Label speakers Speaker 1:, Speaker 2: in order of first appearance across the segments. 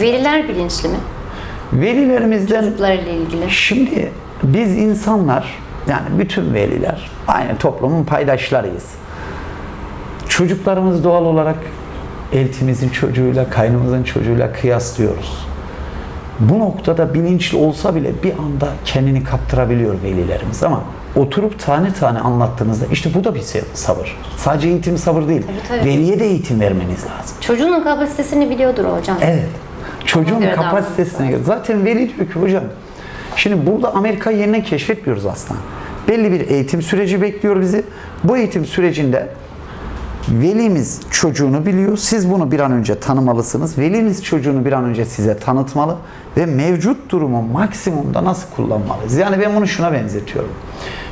Speaker 1: Veliler bilinçli mi?
Speaker 2: Velilerimizden
Speaker 1: Çocuklarla ilgili.
Speaker 2: Şimdi biz insanlar yani bütün veliler aynı toplumun paydaşlarıyız. Çocuklarımız doğal olarak eltimizin çocuğuyla, kaynımızın çocuğuyla kıyaslıyoruz. Bu noktada bilinçli olsa bile bir anda kendini kaptırabiliyor velilerimiz ama oturup tane tane anlattığınızda işte bu da bir sabır. Sadece eğitim sabır değil.
Speaker 1: Tabii, tabii.
Speaker 2: Veliye de eğitim vermeniz lazım.
Speaker 1: Çocuğun kapasitesini biliyordur hocam.
Speaker 2: Evet. Çocuğun
Speaker 1: göre
Speaker 2: kapasitesine göre. Zaten veli diyor ki hocam şimdi burada Amerika'yı yeniden keşfetmiyoruz aslında. Belli bir eğitim süreci bekliyor bizi. Bu eğitim sürecinde velimiz çocuğunu biliyor. Siz bunu bir an önce tanımalısınız. Velimiz çocuğunu bir an önce size tanıtmalı ve mevcut durumu maksimumda nasıl kullanmalıyız? Yani ben bunu şuna benzetiyorum.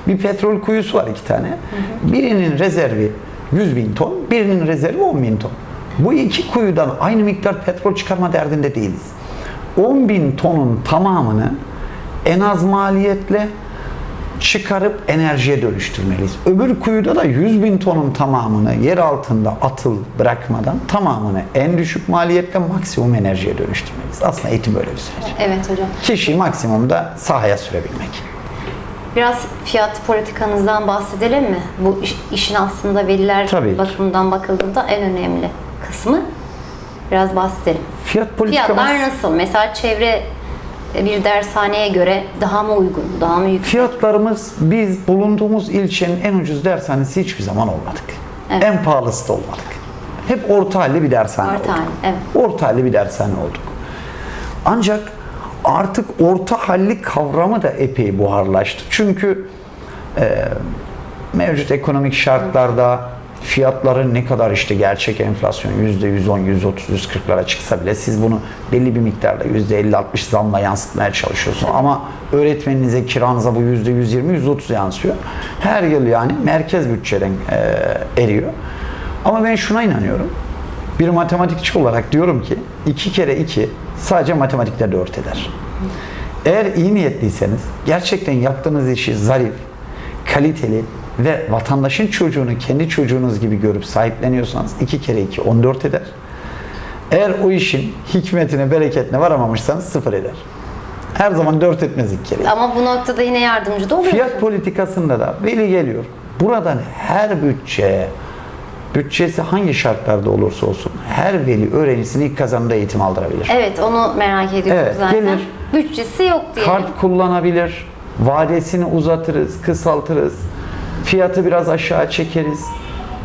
Speaker 2: Bir petrol kuyusu var iki tane. Birinin rezervi 100 bin ton, birinin rezervi 10 bin ton. Bu iki kuyudan aynı miktar petrol çıkarma derdinde değiliz. 10 bin tonun tamamını en az maliyetle çıkarıp enerjiye dönüştürmeliyiz. Öbür kuyuda da 100 bin tonun tamamını yer altında atıl bırakmadan tamamını en düşük maliyetle maksimum enerjiye dönüştürmeliyiz. Aslında eğitim böyle bir süreç.
Speaker 1: Evet hocam.
Speaker 2: Kişiyi maksimumda sahaya sürebilmek.
Speaker 1: Biraz fiyat politikanızdan bahsedelim mi? Bu iş- işin aslında veliler
Speaker 2: Tabii
Speaker 1: bakımından bakıldığında en önemli kısmı. Biraz bahsedelim.
Speaker 2: Fiyat politikamız...
Speaker 1: Fiyatlar nasıl? Mesela çevre bir dershaneye göre daha mı uygun, daha mı yüksek?
Speaker 2: Fiyatlarımız biz bulunduğumuz ilçenin en ucuz dershanesi hiçbir zaman olmadık.
Speaker 1: Evet.
Speaker 2: En pahalısı da olmadık. Hep orta halli bir dershane
Speaker 1: Orta
Speaker 2: olduk.
Speaker 1: halli, evet.
Speaker 2: Orta halli bir dershane olduk. Ancak artık orta halli kavramı da epey buharlaştı. Çünkü e, mevcut ekonomik şartlarda fiyatların ne kadar işte gerçek enflasyon %110, %30, %40'lara çıksa bile siz bunu belli bir miktarda %50-60 zamla yansıtmaya çalışıyorsunuz. Ama öğretmeninize, kiranıza bu %120, %30 yansıyor. Her yıl yani merkez bütçeden e, eriyor. Ama ben şuna inanıyorum. Bir matematikçi olarak diyorum ki 2 kere 2 sadece matematikte 4 eder. Eğer iyi niyetliyseniz, gerçekten yaptığınız işi zarif, kaliteli ve vatandaşın çocuğunu kendi çocuğunuz gibi görüp sahipleniyorsanız 2 kere 2 14 eder. Eğer o işin hikmetine, bereketine varamamışsanız 0 eder. Her zaman 4 etmez 2 kere.
Speaker 1: Ama bu noktada yine yardımcı da oluyorsunuz.
Speaker 2: Fiyat politikasında da veli geliyor. Buradan her bütçe, bütçesi hangi şartlarda olursa olsun her veli öğrencisini ilk kazanımda eğitim aldırabilir.
Speaker 1: Evet onu merak ediyorum
Speaker 2: Evet,
Speaker 1: zaten.
Speaker 2: gelir.
Speaker 1: Bütçesi yok diyelim.
Speaker 2: Kart kullanabilir, vadesini uzatırız, kısaltırız, fiyatı biraz aşağı çekeriz.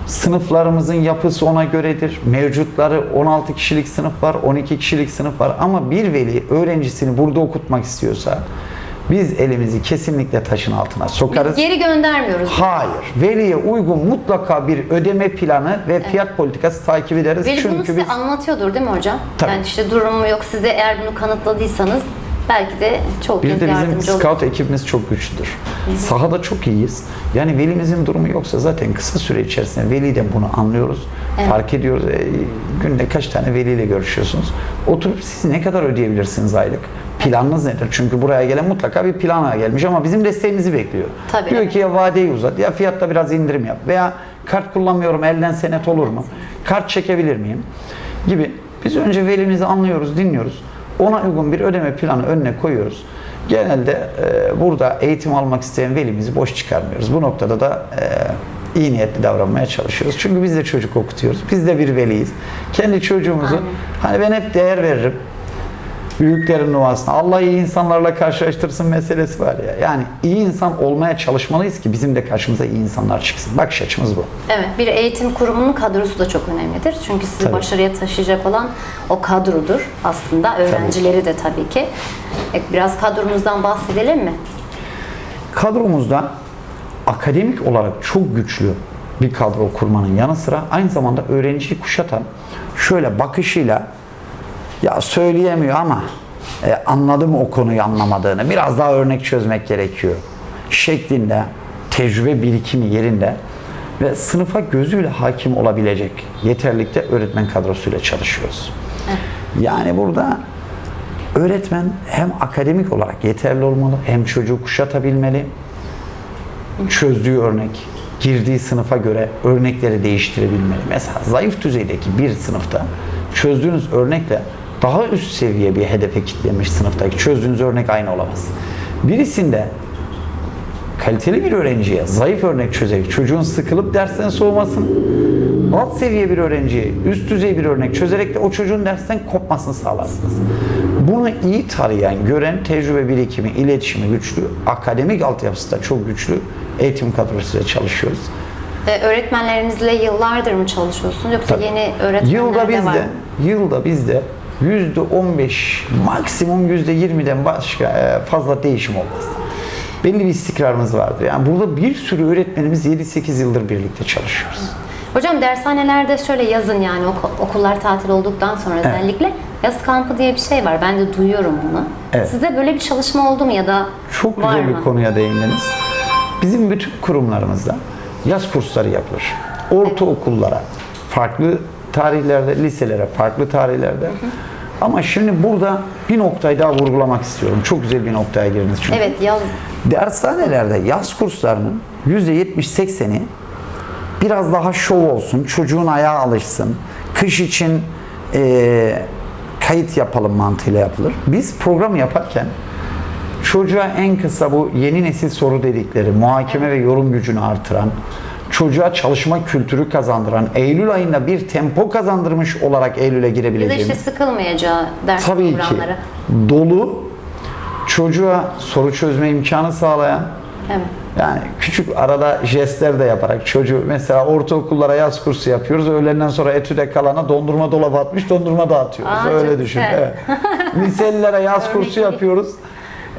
Speaker 2: Sınıflarımızın yapısı ona göredir. Mevcutları 16 kişilik sınıf var, 12 kişilik sınıf var. Ama bir veli öğrencisini burada okutmak istiyorsa biz elimizi kesinlikle taşın altına sokarız.
Speaker 1: Biz geri göndermiyoruz.
Speaker 2: Hayır. Veriye uygun mutlaka bir ödeme planı ve fiyat politikası takip ederiz.
Speaker 1: Veli bunu
Speaker 2: Çünkü
Speaker 1: size
Speaker 2: biz
Speaker 1: anlatıyordur değil mi hocam?
Speaker 2: Tabii.
Speaker 1: Yani işte durumu yok size eğer bunu kanıtladıysanız belki de çok
Speaker 2: bir de bizim
Speaker 1: yardımcı olur.
Speaker 2: scout ekibimiz çok güçlüdür. Sahada çok iyiyiz. Yani velimizin durumu yoksa zaten kısa süre içerisinde veliden bunu anlıyoruz.
Speaker 1: Evet.
Speaker 2: Fark ediyoruz. E, günde kaç tane veliyle görüşüyorsunuz? Oturup siz ne kadar ödeyebilirsiniz aylık? Planınız nedir? Çünkü buraya gelen mutlaka bir plana gelmiş ama bizim desteğimizi bekliyor.
Speaker 1: Tabii,
Speaker 2: Diyor ki ya vadeyi uzat ya fiyatta biraz indirim yap veya kart kullanmıyorum elden senet olur mu? Kart çekebilir miyim? Gibi. Biz önce velimizi anlıyoruz, dinliyoruz. Ona uygun bir ödeme planı önüne koyuyoruz. Genelde e, burada eğitim almak isteyen velimizi boş çıkarmıyoruz. Bu noktada da e, iyi niyetli davranmaya çalışıyoruz. Çünkü biz de çocuk okutuyoruz. Biz de bir veliyiz. Kendi çocuğumuzu hani ben hep değer veririm büyüklerin duasına. Allah iyi insanlarla karşılaştırsın meselesi var ya. Yani iyi insan olmaya çalışmalıyız ki bizim de karşımıza iyi insanlar çıksın. Bakış açımız bu.
Speaker 1: Evet, bir eğitim kurumunun kadrosu da çok önemlidir. Çünkü sizi
Speaker 2: Tabii.
Speaker 1: başarıya taşıyacak olan o kadrodur aslında. Öğrencileri de tabii ki. E, Biraz kadromuzdan bahsedelim mi?
Speaker 2: Kadromuzda akademik olarak çok güçlü bir kadro kurmanın yanı sıra aynı zamanda öğrenciyi kuşatan şöyle bakışıyla ya söyleyemiyor ama e, anladı mı o konuyu anlamadığını biraz daha örnek çözmek gerekiyor şeklinde tecrübe birikimi yerinde ve sınıfa gözüyle hakim olabilecek yeterlikte öğretmen kadrosuyla çalışıyoruz. Yani burada öğretmen hem akademik olarak yeterli olmalı hem çocuğu kuşatabilmeli çözdüğü örnek, girdiği sınıfa göre örnekleri değiştirebilmeli. Mesela zayıf düzeydeki bir sınıfta çözdüğünüz örnekle daha üst seviye bir hedefe kitlemiş sınıftaki. Çözdüğünüz örnek aynı olamaz. Birisinde kaliteli bir öğrenciye zayıf örnek çözerek çocuğun sıkılıp dersten soğumasını, alt seviye bir öğrenciye üst düzey bir örnek çözerek de o çocuğun dersten kopmasını sağlarsınız. Bunu iyi tarayan, gören tecrübe birikimi, iletişimi güçlü, akademik altyapısı da çok güçlü eğitim kadrosuyla çalışıyoruz.
Speaker 1: Ee, öğretmenlerinizle yıllardır mı çalışıyorsunuz yoksa
Speaker 2: Tabii.
Speaker 1: yeni öğretmenler
Speaker 2: Yılda
Speaker 1: de var
Speaker 2: bizde,
Speaker 1: mı?
Speaker 2: yılda bizde 15, maksimum yüzde 20'den başka e, fazla değişim olmaz. Belli bir istikrarımız vardır. Yani burada bir sürü öğretmenimiz 7-8 yıldır birlikte çalışıyoruz.
Speaker 1: Hocam dershanelerde şöyle yazın yani oku- okullar tatil olduktan sonra özellikle yaz kampı diye bir şey var. Ben de duyuyorum bunu.
Speaker 2: Evet.
Speaker 1: Sizde böyle bir çalışma oldu mu ya da
Speaker 2: Çok
Speaker 1: var
Speaker 2: güzel
Speaker 1: mı?
Speaker 2: bir konuya değindiniz. Bizim bütün kurumlarımızda yaz kursları yapılır. Ortaokullara, farklı tarihlerde, liselere, farklı tarihlerde. Ama şimdi burada bir noktayı daha vurgulamak istiyorum. Çok güzel bir noktaya girdiniz çünkü.
Speaker 1: Evet yaz
Speaker 2: Dershanelerde yaz kurslarının %70-80'i biraz daha şov olsun, çocuğun ayağı alışsın, kış için eee, kayıt yapalım mantığıyla yapılır. Biz program yaparken çocuğa en kısa bu yeni nesil soru dedikleri, muhakeme ve yorum gücünü artıran, çocuğa çalışma kültürü kazandıran, Eylül ayında bir tempo kazandırmış olarak Eylül'e
Speaker 1: ya da
Speaker 2: girebileceğimiz
Speaker 1: işte sıkılmayacağı ders
Speaker 2: tabii ki dolu çocuğa soru çözme imkanı sağlayan
Speaker 1: Evet.
Speaker 2: yani küçük arada jestler de yaparak çocuğu mesela ortaokullara yaz kursu yapıyoruz. Öğlenden sonra etüde kalana dondurma dolabı atmış dondurma dağıtıyoruz.
Speaker 1: Aa,
Speaker 2: Öyle düşün.
Speaker 1: güzel.
Speaker 2: Evet. Liselilere yaz kursu yapıyoruz.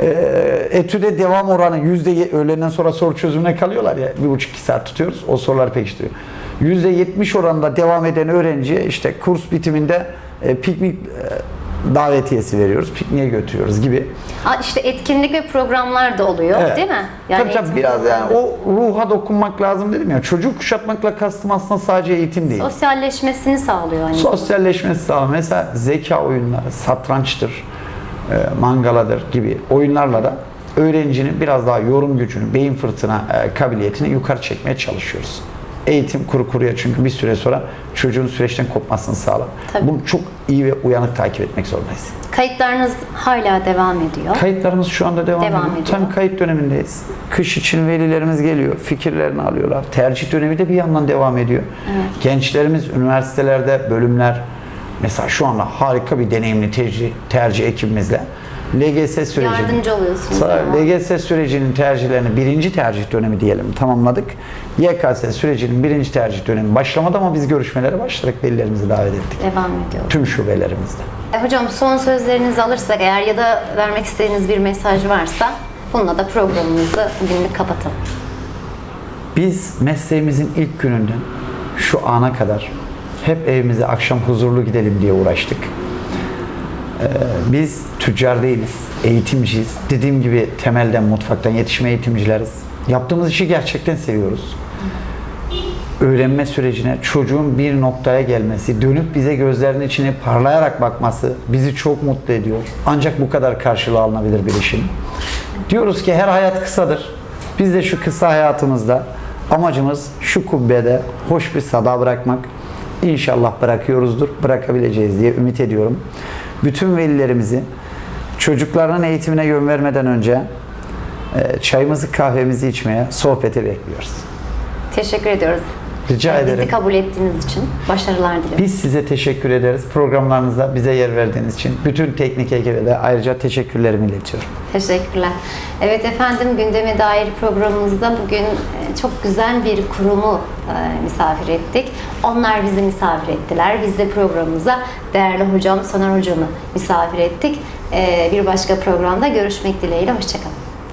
Speaker 2: Ee, etüde devam oranı yüzde öğleden sonra soru çözümüne kalıyorlar ya bir buçuk iki saat tutuyoruz o soruları pekiştiriyor. Yüzde yetmiş oranında devam eden öğrenciye işte kurs bitiminde e, piknik e, davetiyesi veriyoruz. Pikniğe götürüyoruz gibi.
Speaker 1: Aa, işte etkinlik ve programlar da oluyor
Speaker 2: Evet.
Speaker 1: değil mi?
Speaker 2: tabii tabii
Speaker 1: eğitim
Speaker 2: biraz yani
Speaker 1: programları.
Speaker 2: o ruha dokunmak lazım dedim ya. Çocuk kuşatmakla kastım aslında sadece eğitim değil.
Speaker 1: sosyalleşmesini sağlıyor hani.
Speaker 2: Sosyalleşmesi sağlam. Mesela zeka oyunları, satrançtır, e, mangaladır gibi oyunlarla da öğrencinin biraz daha yorum gücünü, beyin fırtına e, kabiliyetini yukarı çekmeye çalışıyoruz. Eğitim kuru kuruya çünkü bir süre sonra çocuğun süreçten kopmasını sağlar.
Speaker 1: Tabii.
Speaker 2: Bunu çok iyi ve uyanık takip etmek zorundayız.
Speaker 1: Kayıtlarınız hala devam ediyor.
Speaker 2: Kayıtlarımız şu anda devam,
Speaker 1: Devam
Speaker 2: ediyor.
Speaker 1: ediyor.
Speaker 2: Tam kayıt dönemindeyiz. Kış için velilerimiz geliyor, fikirlerini alıyorlar. Tercih dönemi de bir yandan devam ediyor. Gençlerimiz üniversitelerde bölümler, mesela şu anda harika bir deneyimli tercih, tercih ekibimizle LGS sürecini,
Speaker 1: Yardımcı oluyorsunuz.
Speaker 2: Sa-
Speaker 1: ama.
Speaker 2: LGS sürecinin tercihlerini birinci tercih dönemi diyelim tamamladık. YKS sürecinin birinci tercih dönemi başlamadı ama biz görüşmelere başladık. Velilerimizi davet ettik.
Speaker 1: Devam ediyor.
Speaker 2: Tüm şubelerimizde.
Speaker 1: E, Hocam son sözlerinizi alırsak eğer ya da vermek istediğiniz bir mesaj varsa bununla da programımızı bugünlük kapatalım.
Speaker 2: Biz mesleğimizin ilk gününden şu ana kadar hep evimize akşam huzurlu gidelim diye uğraştık. Ee, biz tüccar değiliz, eğitimciyiz. Dediğim gibi temelden, mutfaktan yetişme eğitimcileriz. Yaptığımız işi gerçekten seviyoruz. Öğrenme sürecine çocuğun bir noktaya gelmesi, dönüp bize gözlerinin içine parlayarak bakması bizi çok mutlu ediyor. Ancak bu kadar karşılığı alınabilir bir işin. Diyoruz ki her hayat kısadır. Biz de şu kısa hayatımızda amacımız şu kubbede hoş bir sada bırakmak. İnşallah bırakıyoruzdur, bırakabileceğiz diye ümit ediyorum. Bütün velilerimizi çocuklarının eğitimine yön vermeden önce e, çayımızı kahvemizi içmeye, sohbete bekliyoruz.
Speaker 1: Teşekkür ediyoruz.
Speaker 2: Rica ederim.
Speaker 1: Bizi kabul ettiğiniz için başarılar dilerim.
Speaker 2: Biz size teşekkür ederiz. Programlarınızda bize yer verdiğiniz için. Bütün teknik ekibe de ayrıca teşekkürlerimi iletiyorum.
Speaker 1: Teşekkürler. Evet efendim gündeme dair programımızda bugün e, çok güzel bir kurumu e, misafir ettik. Onlar bizi misafir ettiler. Biz de programımıza değerli hocam Soner hocamı misafir ettik. E, Bir başka programda görüşmek dileğiyle. Hoşçakalın.